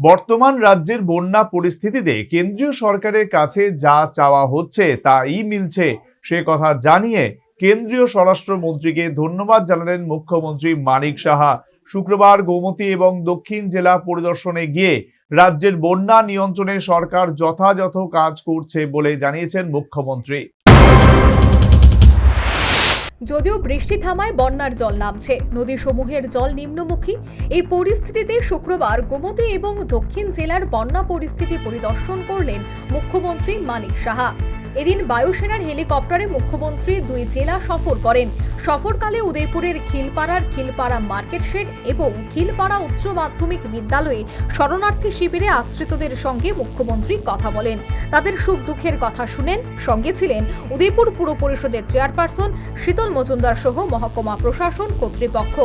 বর্তমান রাজ্যের বন্যা পরিস্থিতিতে কেন্দ্রীয় সরকারের কাছে যা চাওয়া হচ্ছে, তাই মিলছে। সে কথা জানিয়ে কেন্দ্রীয় স্বরাষ্ট্রমন্ত্রীকে ধন্যবাদ জানালেন মুখ্যমন্ত্রী মানিক সাহা। শুক্রবার গোমতী এবং দক্ষিণ জেলা পরিদর্শনে গিয়ে রাজ্যের বন্যা নিয়ন্ত্রণে সরকার যথাযথ কাজ করছে বলে জানিয়েছেন মুখ্যমন্ত্রী। যদিও বৃষ্টি থামায় বন্যার জল নামছে। নদীসমূহের জল নিম্নমুখী। এই পরিস্থিতিতে শুক্রবার গোমতী এবং দক্ষিণ জেলার বন্যা পরিস্থিতি পরিদর্শন করলেন মুখ্যমন্ত্রী মানিক সাহা। এদিন বায়ুসেনার হেলিকপ্টারে মুখ্যমন্ত্রী দুই জেলা সফর করেন। সফরকালে উদয়পুরের খিলপাড়ার খিলপাড়া মার্কেট শেড এবং খিলপাড়া উচ্চ মাধ্যমিক বিদ্যালয়ে শরণার্থী শিবিরে আশ্রিতদের সঙ্গে মুখ্যমন্ত্রী কথা বলেন। তাদের সুখ দুঃখের কথা শুনেন। সঙ্গে ছিলেন উদয়পুর পুর পরিষদের চেয়ারপারসন শীতল মজুমদার সহ মহকুমা প্রশাসন কর্তৃপক্ষ।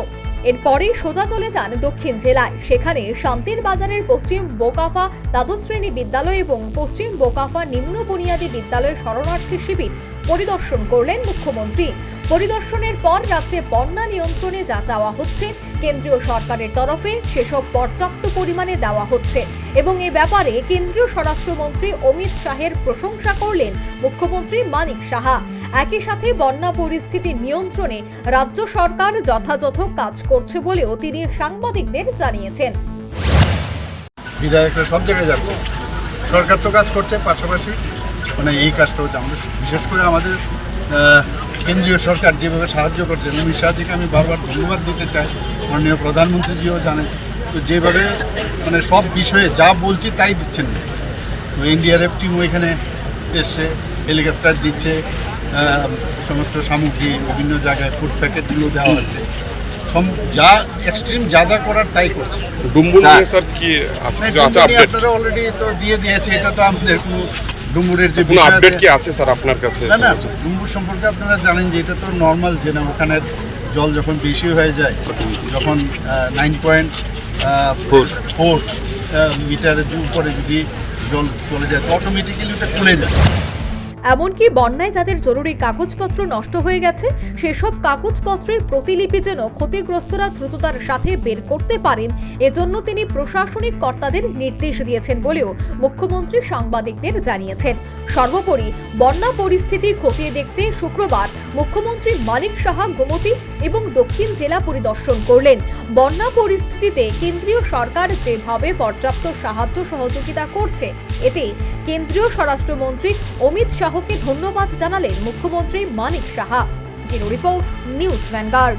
এরপরেই সোজা চলে যান দক্ষিণ জেলায়। সেখানে শান্তির বাজারের পশ্চিম বোকাফা দ্বাদশ শ্রেণি বিদ্যালয় এবং পশ্চিম বোকাফা নিম্ন বুনিয়াদী বিদ্যালয়ের শরণার্থী শিবির পরিদর্শন করলেন মুখ্যমন্ত্রী। পরিদর্শনের পর রাজ্যে বন্যা নিয়ন্ত্রণে যা চাওয়া হচ্ছে, কেন্দ্রীয় সরকারের তরফে সেসব পর্যাপ্ত পরিমাণে দেওয়া হচ্ছে। এবং এ ব্যাপারে কেন্দ্রীয় স্বরাষ্ট্রমন্ত্রী অমিত শাহের প্রশংসা করলেন মুখ্যমন্ত্রী মানিক সাহা। একই সাথে বন্যা পরিস্থিতি নিয়ন্ত্রণে রাজ্য সরকার যথাযথ কাজ করছে বলেও তিনি সাংবাদিকদের জানিয়েছেন। বিধায়করা সব জায়গায় যাচ্ছে। সরকার তো কাজ করছে পাশাপাশি। মানে এই কাজটা হচ্ছে আমাদের, বিশেষ করে আমাদের কেন্দ্রীয় সরকার যেভাবে সাহায্য করছে অমিত শাহজিকে আমি বারবার ধন্যবাদ দিতে চাই। মাননীয় প্রধানমন্ত্রীজিও জানেন। তো যেভাবে মানে সব বিষয়ে যা বলছি তাই দিচ্ছেন। তো এনডিআরএফ টিমও এখানে এসছে হেলিকপ্টার দিচ্ছে সমস্ত সামগ্রী বিভিন্ন জায়গায় ফুড প্যাকেটগুলো দেওয়া হচ্ছে। সম- যা এক্সট্রিম যা যা করার তাই করছে। স্যার। কি আছে আছে আপনারা অলরেডি তো দিয়ে দিয়েছে এটা তো আমাদের কোনো ডুমুরের যে কোনো আপডেট আছে- কি আছে স্যার আপনার কাছে? না না ডুমুর সম্পর্কে আপনারা জানেন যে এটা তো নর্মাল যে না ওখানের জল যখন বেশি হয়ে যায় যখন নাইন পয়েন্ট ফোর ফোর মিটারের উপরে যদি জল চলে যায় তো অটোমেটিক্যালি ওটা খুলে যায়। এমনকি বন্যায় যাদের জরুরি কাগজপত্র নষ্ট হয়ে গেছে, সেসব কাগজপত্রের প্রতিলিপি যেন ক্ষতিগ্রস্তরা দ্রুততার সাথে বের করতে পারেন, এজন্য তিনি প্রশাসনিক কর্তাদের নির্দেশ দিয়েছেন বলেও মুখ্যমন্ত্রী সাংবাদিকদের জানিয়েছেন। সর্বোপরি বন্যা পরিস্থিতি খতিয়ে দেখতে শুক্রবার মুখ্যমন্ত্রী মানিক সাহা গোমতী এবং দক্ষিণ জেলা পরিদর্শন করলেন। বন্যা পরিস্থিতিতে কেন্দ্রীয় সরকার যেভাবে পর্যাপ্ত সাহায্য সহযোগিতা করছে, এতে কেন্দ্রীয় স্বরাষ্ট্রমন্ত্রী অমিত শাহকে ধন্যবাদ জানালেন মুখ্যমন্ত্রী Manik Saha. Report, news Vanguard